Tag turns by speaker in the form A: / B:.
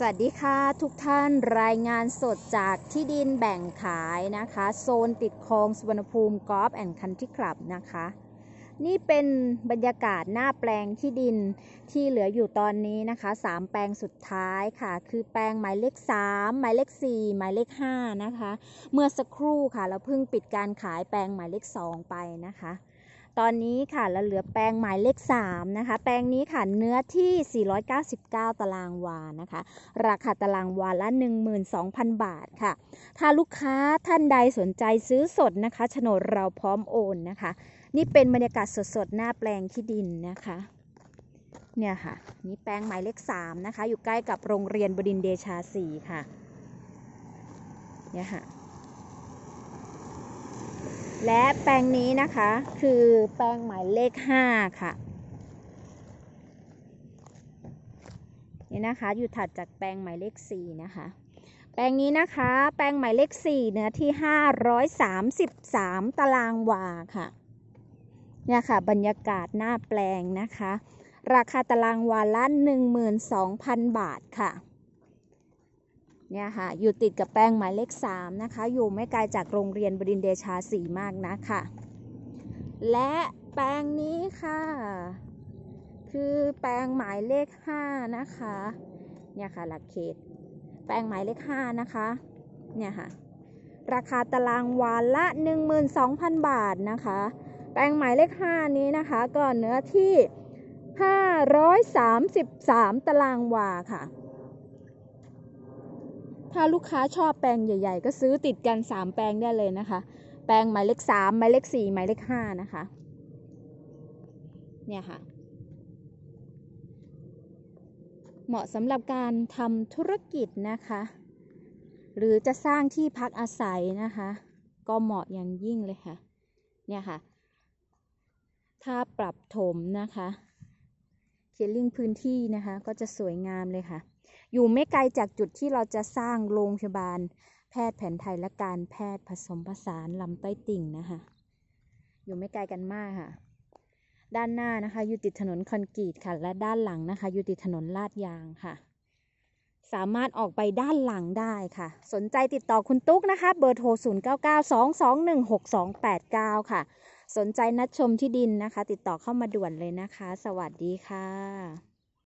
A: สวัสดีค่ะ ทุกท่านรายงานสดจากที่ดินแบ่งขายนะคะ โซนติดคลองสุวรรณภูมิกอล์ฟแอนด์คันทรีคลับนะคะ นี่เป็นบรรยากาศหน้าแปลงที่ดินที่เหลืออยู่ตอนนี้นะคะสามแปลงสุดท้ายค่ะ คือแปลงหมายเลข 3 หมายเลข 4 หมายเลข 5 นะคะ เมื่อสักครู่ค่ะ เราเพิ่งปิดการขายแปลงหมายเลข 2 ไปนะคะ ตอนนี้ค่ะเราเหลือแปลงหมายเลข 3 นะคะ แปลงนี้ค่ะเนื้อที่ 499 ตารางวานะคะ ราคาตารางวาละ 12,000 บาทค่ะ ถ้าลูกค้าท่านใดสนใจซื้อสดนะคะโฉนดเราพร้อมโอนนะคะ นี่เป็นบรรยากาศสดๆ หน้าแปลงที่ดินนะคะ เนี่ยค่ะ นี่แปลงหมายเลข 3 นะคะ อยู่ใกล้กับโรงเรียนบดินเดชา 4 ค่ะ เนี่ยค่ะ และแปลงนี้นะคะคือแปลงหมายเลข 5 ค่ะ นี่นะคะอยู่ถัดจากแปลงหมายเลข 4 นะคะ แปลงนี้นะคะ แปลงหมายเลข 4 เนื้อที่ 533 ตารางวาค่ะเนี่ยค่ะบรรยากาศหน้าแปลงนะคะ ราคาตารางวาละ12,000 บาทค่ะ เนี่ยค่ะอยู่ติดกับแปลงหมายเลข3นะคะ อยู่ไม่ไกลจากโรงเรียนบดินเดชา4มากนะคะ และแปลงนี้ค่ะ คือแปลงหมายเลข 5 นะคะ เนี่ยค่ะหลักเขต แปลงหมายเลข 5 นะคะ เนี่ยค่ะ ราคาตารางวาละ 12,000 บาทนะคะ แปลงหมายเลข 5 นี้นะคะ ก็เนื้อที่ 533 ตารางวาค่ะ ถ้าลูกค้าชอบแปลงใหญ่ ๆ ก็ซื้อติดกัน 3 แปลงได้เลยนะคะ แปลงหมายเลข3หมายเลข4หมายเลข5นะคะ เนี่ยค่ะ เหมาะสำหรับการทำธุรกิจนะคะ หรือจะสร้างที่พักอาศัยนะคะ ก็เหมาะอย่างยิ่งเลยค่ะ เนี่ยค่ะ ถ้าปรับถมนะคะเคลียร์พื้นที่นะคะ ก็จะสวยงามเลยค่ะ อยู่ไม่ไกลจากจุดที่เราจะสร้างโรงพยาบาล แพทย์แผนไทยและการแพทย์ผสมผสานลำต้ติ่งนะคะ อยู่ไม่ไกลกันมากค่ะ ด้านหน้านะคะ อยู่ติดถนนคอนกรีตค่ะ และด้านหลังนะคะ อยู่ติดถนนลาดยางค่ะ สามารถออกไปด้านหลังได้ค่ะ สนใจติดต่อคุณตุ๊กนะคะ เบอร์โทร 0992216289 ค่ะสนใจนัดชมที่ดินนะคะ ติดต่อเข้ามาด่วนเลยนะคะ สวัสดีค่ะ